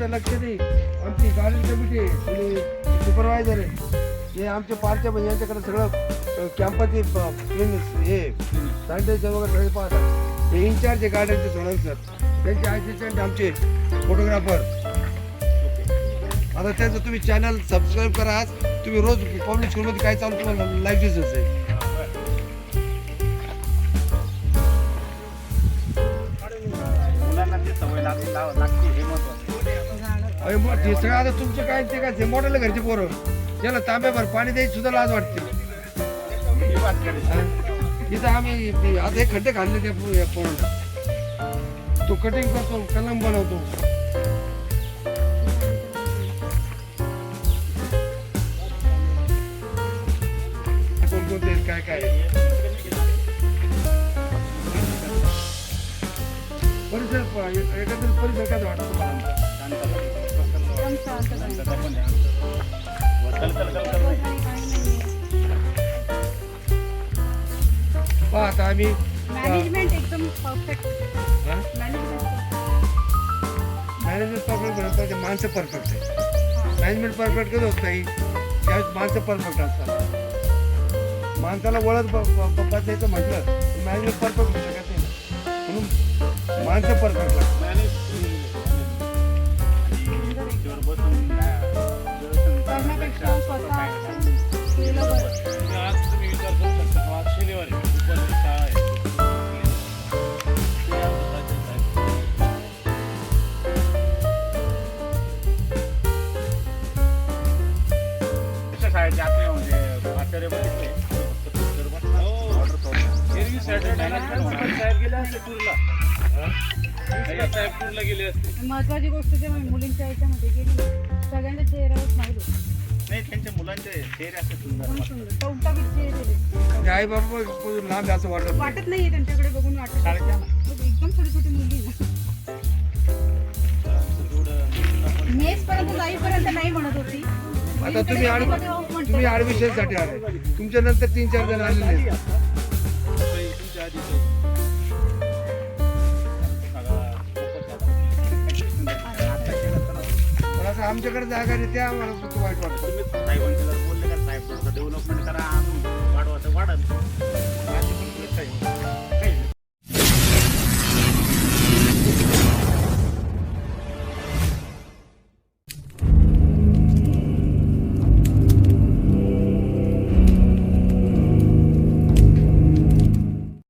ते महत्वाचं लक्ष दे आमची गार्डन कमिटी आहे आणि सुपरवायझर आहे. हे आमच्या पार्कच्या म्हणजे यांच्याकडे सगळं कॅम्पसचे हे सॅनिटायझर वगैरे सगळे पाहतात. हे इन्चार्ज आहे गार्डनचे सोडून सर त्यांचे असिस्टंट आमचे फोटोग्राफर आता त्यांचं तुम्ही चॅनल सबस्क्राईब करा आज. तुम्ही रोज पब्लिक स्कूलमध्ये काय चालू तुम्हाला लाईव्ह दिसत आहे मुलांना ती सवय लागली लागते. अरे मग ते सगळं आता तुमचं काय ते काय ते मॉडेल घरचे पोरं. त्याला तांब्याभर पाणी द्यायची सुद्धा लाज वाटते. तिथं आम्ही ते आता हे खड्डे खाल्ले त्या पो- या पोरांना तो कटिंग करतो कलम बनवतो. कोणकोणते आहेत, काय काय? आहे. परिसर प- एकंदरीत परिसर काय वाटतो तुम्हाला पहा आता आम्ही मॅनेजमेंट एकदम परफेक्ट? मॅनेजमेंट परफेक्ट माणसं परफेक्ट आहे मॅनेजमेंट परफेक्ट कधी होत नाही त्यावेळेस माणसं परफेक्ट असतात. माणसाला ब- बसायचं म्हटलं मॅनेजमेंट परफेक्ट होऊ शकत नाही. म्हणून माणसं परफेक्ट लागतात पण साहेब गेले असते टूरला. साहेब टूरला गेले असते. महत्वाची गोष्ट जे म्हणजे मुलींच्या याच्यामध्ये गेली सगळ्यांच्या चेहऱ्यावर स्माईल होती. नाही त्यांच्या मुलांचे चेहरे असे सुंदर. म्हणजे आई बाबा लांब असं वाटत नाही. वाटत नाहीये त्यांच्याकडे बघून वाटत. एकदम छोटी छोटी मुली ना. आमचं जेवढं मुलींना पण- मेस पर्यंत जाईपर्यंत नाही म्हणत होती. आता तुम्ही आड- तुम्ही ॲडमिशनसाठी आले. तुमच्या नंतर तीन चार जण आलेले आहेत. पण आता आमच्याकडे जागा नाही त्या आम्हाला खूप वाईट वाटतं. तुम्हीच डेव्हलपमेंट करा